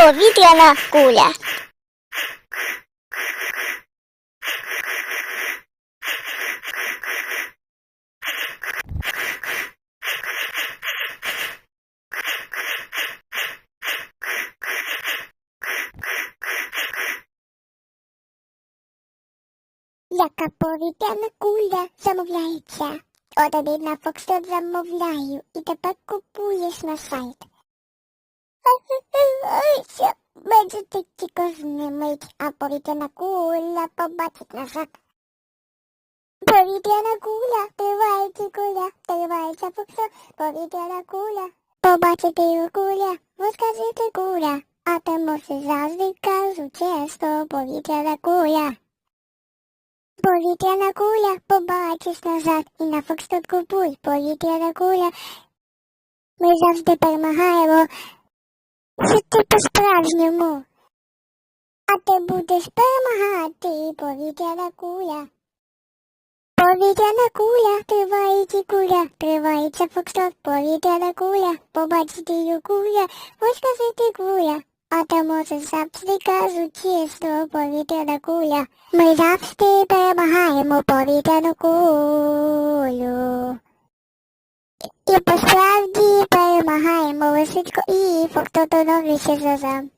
Повітряна куля. Яка повітряна куля замовляється? От один на Фокстрот замовляю і тепер купуєш на сайт. Що бачити тільки знімить, а повітряна куля побачить назад. Повітряна куля, тривається куля, тривається Фокстрот, повітряна куля. Побачити куля, розкажити куля, а ти мусиш завжди кажу чесно, повітряна куля. Повітряна куля, побачиш назад і на Фокстрот купуй. Повітряна куля. Ми завжди перемагаємо. Жити по-справжньому. А ти будеш перемагати, повітряна куля. Повітряна куля, тривається куля, тривається Фокстрот, повітряна куля, побачити її куля, розказати куля. А ти можеш завжди кажу чесно, повітряна куля. Ми завжди перемагаємо повітряну кулю. І посправді перемагаємо лисичку і фоктотоновіше зазам.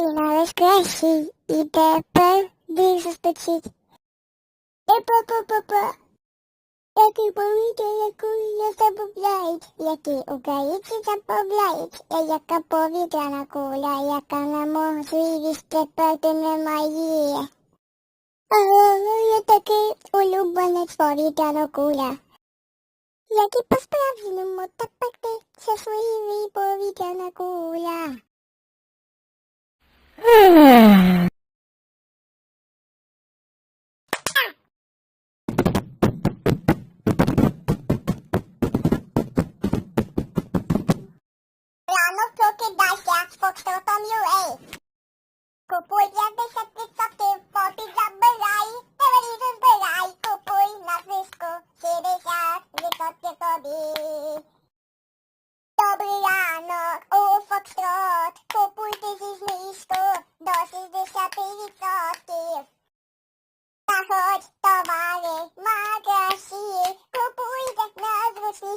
І наш кращий, і тепер більше спочить. Е-па-па-па-па. Які повітряна куля замовляють, які українці замовляють, а яка повітряна куля, яка на можливість тепер ти немає. Але я такий улюбленець повітряна куля. Як і по-справжньому тепер ти щасливий повітряна куля. Рано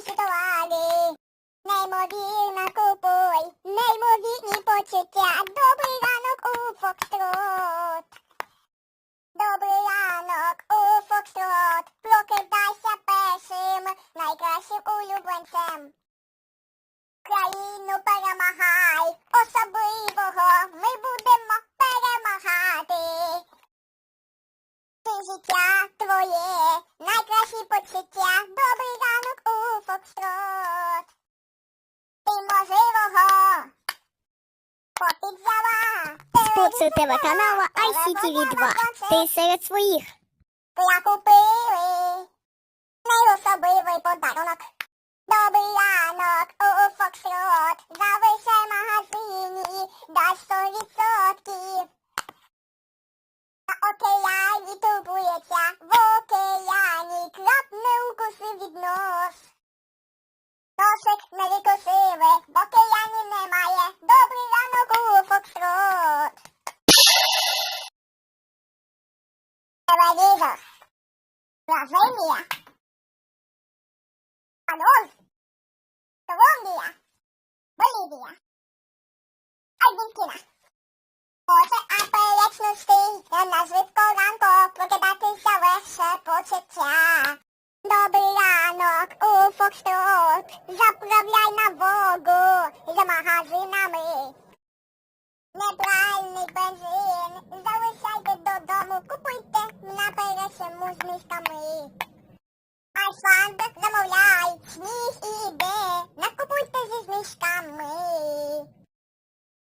товари. Неймовірно купуй, неймовірні почуття. Добрий ранок у Фокстрот. Добрий ранок у Фокстрот. Прокидайся першим, найкращим улюбленцем. Країну перемагай, особливого ми будемо перемагати. Ти життя твоє, найкращі почуття. Добрий ранок Фокстрот. Ти можливого попід взяла. Спонсор телеканалу ICTV2. Ти серед своїх. Я купили найособливий подарунок. Добрий ранок у Фокстрот. Залишай магазині, дай 100%. На океані турбується, в океані крапне укуси від нос. Носик не відкусили, в океані немає. Добрий ранок у Фокстрот. Телевізор. Бразилія. Канон. Колумбія. Болівія. Аргентина. Може апелечності, на швидко ранку прокидатися легше почуття. Добрий ранок у Фокстрот, заправляй на Волгу за магазинами. Неправильний бензин, залишайте додому, купуйте на пересему з мішками. Айфанд замовляй, сніг іде, накупуйте зі знижками.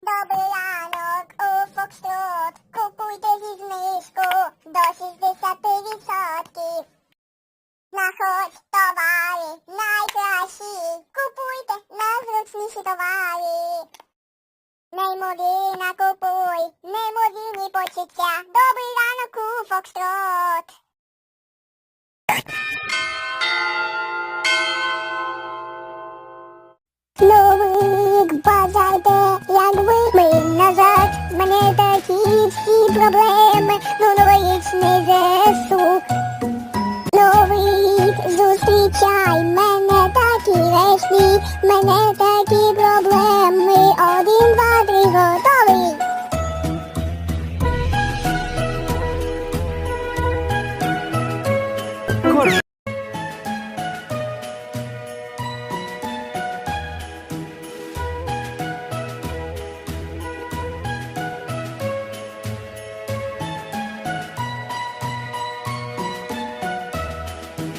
Добрий ранок у Фокстрот, купуйте зі знижку до 60%. місяця. Добрий ранок у Фокстрот. Новий рік бажайте, як ви ми назад. З мене такі всі проблеми. Ну, новий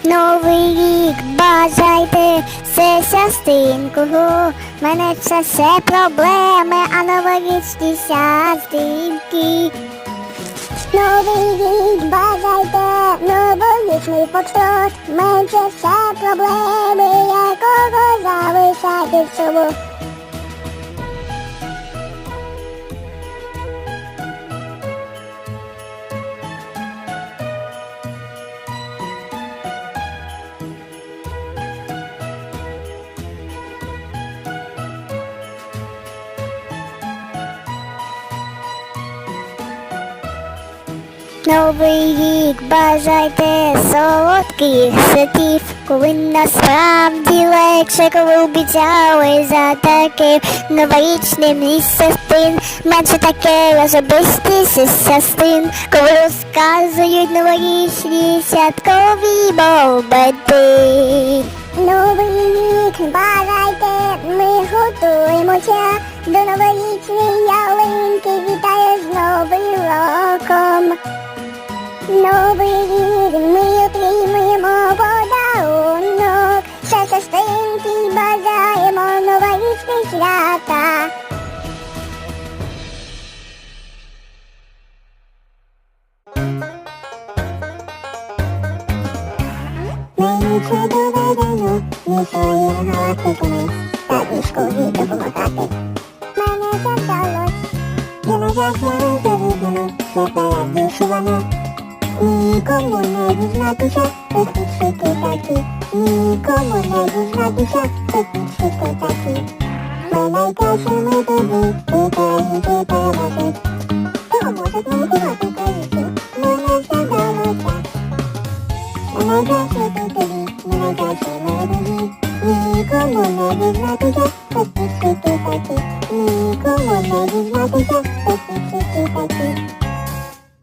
Новий рік бажайте все щастинку. Мене все все проблеми, а новорічні щастинки. Новий рік бажайте, новорічний поштовх, Менше все проблеми, якого залишати в собою. Новий рік бажайте солодких святів, коли насправді легше, коли обіцяли за таким новорічним і менше таке особистість частин, коли розказують новорічні святкові моменти. Новий рік бажайте, ми готуємося до новорічної ялинки. Вітаю з Новим роком. Новий рік ми отримуємо подарунок. Все частинки бажаємо новорічні свята. Мені це доведено, не своїми галактиками, та військові допомагати. Мене це вдалось, я на захід завідано, все передбішувано. Нікому не дізнатися, хто підшити такі. Нікому не дізнатися, хто підшити такі. Ми найкращими тобі, українці переможуть. Кого можуть не вбивати українці? Мене все вдалося. Мене захід тобі, мене кращими друзі. Нікому не дізнатися, хто підшити такі. Нікому не дізнатися, хто підшити такі.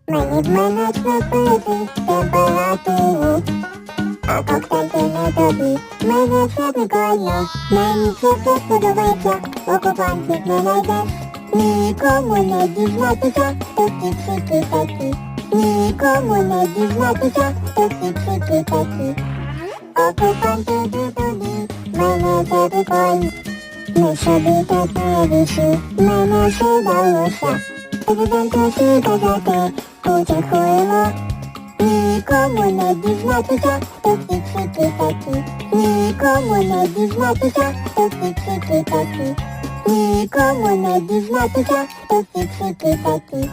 Мені б мене пити температуру, а коктейльки не тобі. Мені все прикольно, мені це все сподобається, окупантів не знайдеш. Нікому не дізнатися, хто підшики такі. Нікому не дізнатися, хто підшики такі. Окупанти ти тобі, мене це прикольно. Ми собі так навіщо, мене все вдалося. Президенту всі Путін хуйло. Нікому не дізнатися, хто фіксики такі. Нікому не дізнатися, хто фіксики такі. Нікому не дізнатися, хто фіксики такі.